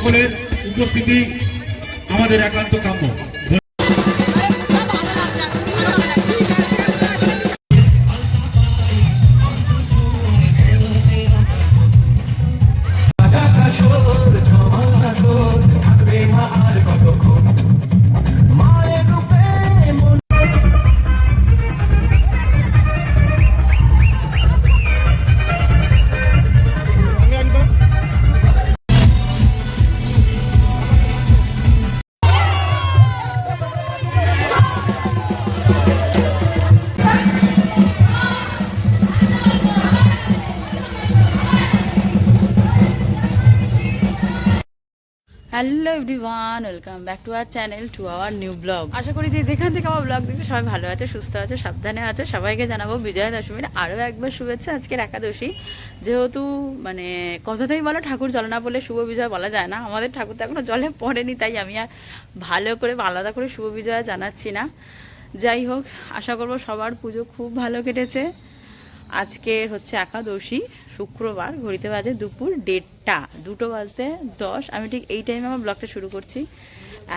সকলের উপস্থিতি আমাদের একান্ত কাম্য। Hello everyone, welcome back to our channel, to our new blog. আশা করি যে যেখান থেকে আমার ব্লগ দেখছে, সবাই ভালো আছে, সুস্থ আছে, সাবধানে আছে। সবাইকে জানাব বিজয়া দশমীর আরও একবার শুভেচ্ছা আজকের একাদশী। যেহেতু মানে কথাতেই বলো, ঠাকুর জল না বলে শুভ বিজয় বলা যায় না। আমাদের ঠাকুর তো এখনও জলে পড়েনি, তাই আমি আর ভালো করে আলাদা করে শুভ বিজয়া জানাচ্ছি না। যাই হোক, আশা করব সবার পুজো খুব ভালো কেটেছে। আজকে হচ্ছে একাদশী, শুক্রবার, ঘড়িতে বাজে দুপুর দেড়টা। দুটো বাজতে দশ। আমি ঠিক এই টাইমে আমার ব্লগটা শুরু করছি।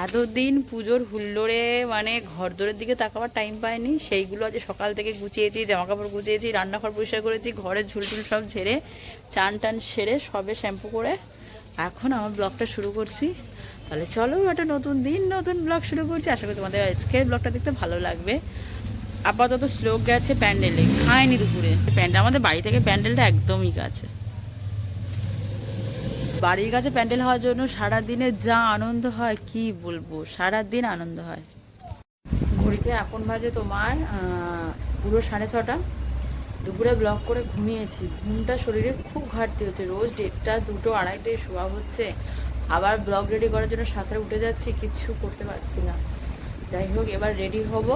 এতদিন পুজোর হুল্লোড়ে মানে ঘর দোরের দিকে তাকাবার টাইম পাইনি। সেইগুলো আজ সকাল থেকে গুছিয়েছি জামা কাপড় গুছিয়েছি, রান্নাঘর পরিষ্কার করেছি, ঘরের ঝুলটুল সব ঝেড়ে, চান টান সেরে সবে শ্যাম্পু করে এখন আমার ব্লগটা শুরু করছি। তাহলে চলো, একটা নতুন দিন, নতুন ব্লগ শুরু করছি। আশা করি তোমাদের আজকের ব্লগটা দেখতে ভালো লাগবে। আপাতত শ্লোক গেছে প্যান্ডেলে, খায়নি দুপুরে। প্যান্ডেল, আমাদের বাড়ি থেকে প্যান্ডেলটা একদমই কাছে বাড়ির কাছে প্যান্ডেল হওয়ার জন্য সারা দিনে যা আনন্দ হয়, কি বলব? সারা দিন আনন্দ হয়। ঘড়িতে এখন বাজে তোমার পুরো সাড়ে ছটা। দুপুরে ব্লক করে ঘুমিয়েছি। ঘুমটা শরীরে খুব ঘাটতি হচ্ছে। রোজ দেড়টা, দুটো, আড়াইটায় শোয়া হচ্ছে। আবার ব্লগ রেডি করার জন্য সাঁতারে উঠে যাচ্ছি কিচ্ছু করতে পারছি না। যাই হোক, এবার রেডি হব।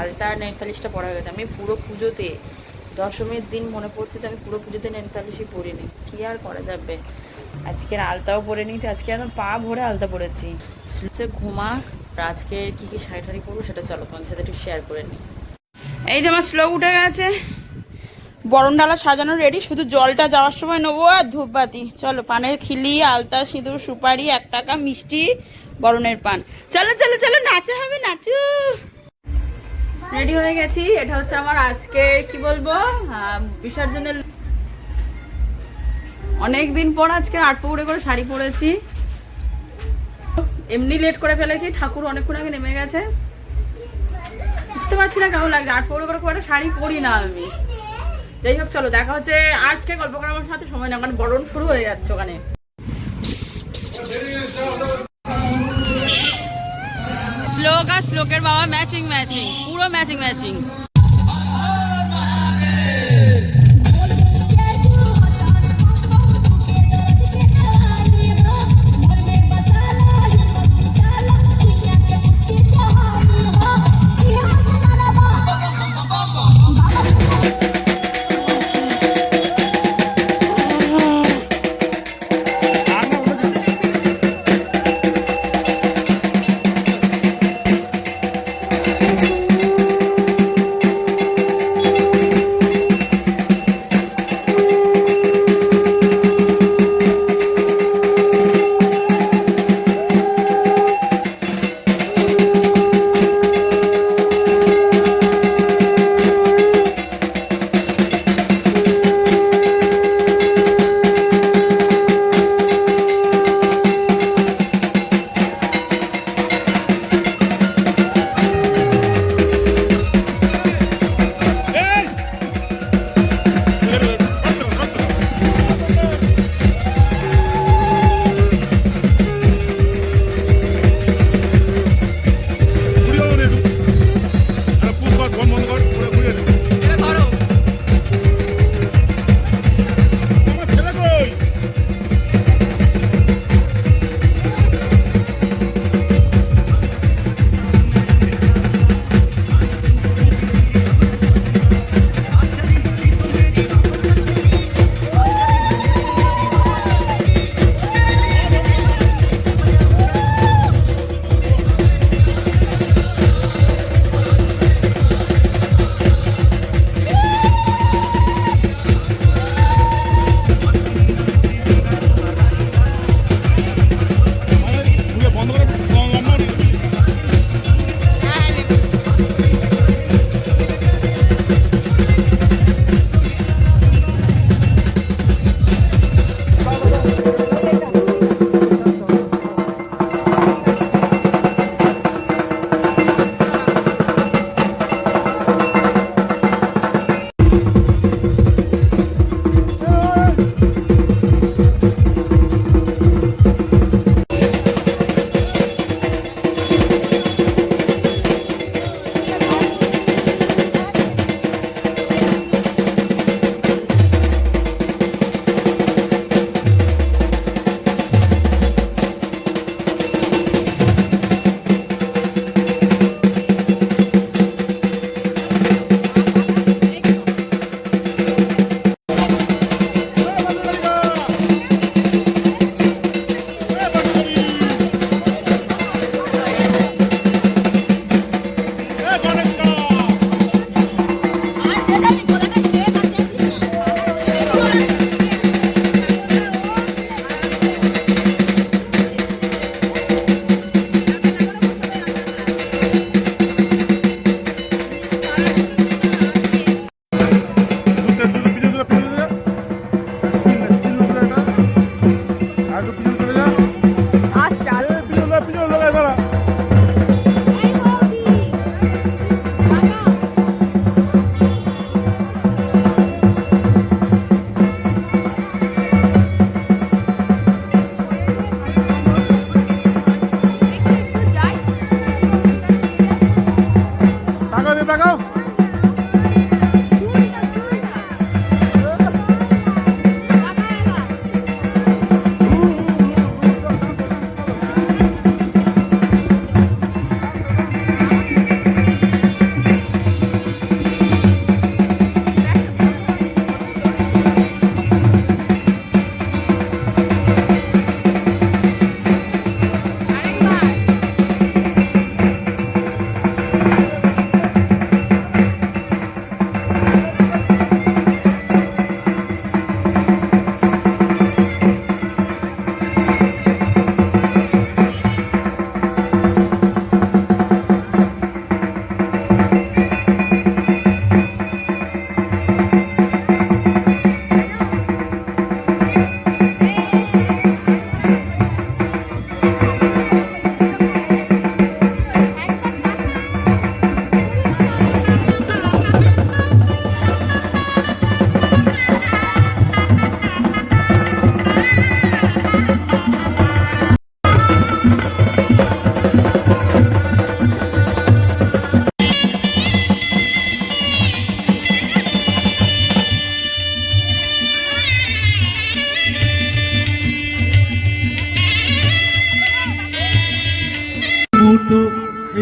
আলতা নেলপালিশটা পরা হয়ে গেছে। আমি পুরো পুজোতে, দশমীর দিন মনে পড়ছে যে আমি পুরো পুজোতে নেলপালিশই পরিনি কী আর করা যাবে? আজকের আলতাও পরে নিয়েছি, আজকে আমি পা ভরে আলতা পরেছি ঘুমা আর আজকে কী কী শাড়ি টাড়ি পরবো সেটা চলো, তোমাদের সাথে একটু শেয়ার করে নিই। এই যে আমার স্লোক উঠে গেছে। বরণ ডালা সাজানো রেডি শুধু জলটা যাওয়ার সময় নেব আর ধূপবাতি। চলো, পানের খিলি, আলতা, সিঁদুর, সুপারি, এক টাকা মিষ্টি, বরণের পান। চলো চলো চলো, নাচা হবে, নাচু। রেডি হয়ে গেছি। এটা হচ্ছে আমার আজকে কি বলব বিসর্জনের অনেক দিন পর আজকে আট পৌড়ে করে শাড়ি পরেছি। এমনি লেট করে ফেলেছি, ঠাকুর অনেকক্ষণ আগে নেমে গেছে। বুঝতে পারছি না কেমন লাগছে আট পৌড়ে করে খুব একটা শাড়ি পরি না আমি। যাই হোক, চলো, দেখা হচ্ছে আজকে গল্প করার সাথে, সময় না কারণ বরণ শুরু হয়ে যাচ্ছে ওখানে। শ্লোক আর শ্লোকের বাবা ম্যাচিং ম্যাচিং পুরো ম্যাচিং ম্যাচিং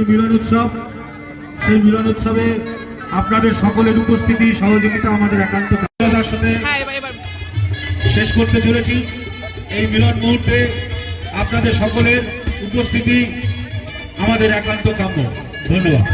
মিলন উৎসব সেই মিলন উৎসবে আপনাদের সকলের উপস্থিতি সহযোগিতা আমাদের একান্ত সাথে হ্যাঁ শেষ করতে চলেছি। এই মিলন মুহূর্তে আপনাদের সকলের উপস্থিতি আমাদের একান্ত কাম্য। ধন্যবাদ।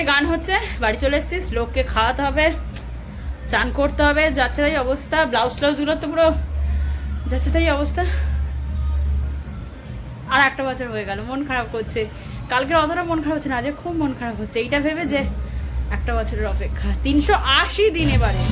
ওদিকে গান হচ্ছে, বাড়ি চলে এসেছিস লোককে খাওয়াতে হবে, চান করতে হবে, যাচ্ছে তাই অবস্থা, ব্লাউজ ট্লাউজগুলো তো পুরো যাচ্ছে তাই অবস্থা। আর একটা বছর হয়ে গেল, মন খারাপ করছে। কালকের অতটা মন খারাপ হচ্ছে না, আজকে খুব মন খারাপ হচ্ছে। এইটা ভেবে যে একটা বছরের অপেক্ষা। তিনশো আশি দিন এবারে।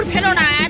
ঠাকুর ফেলো না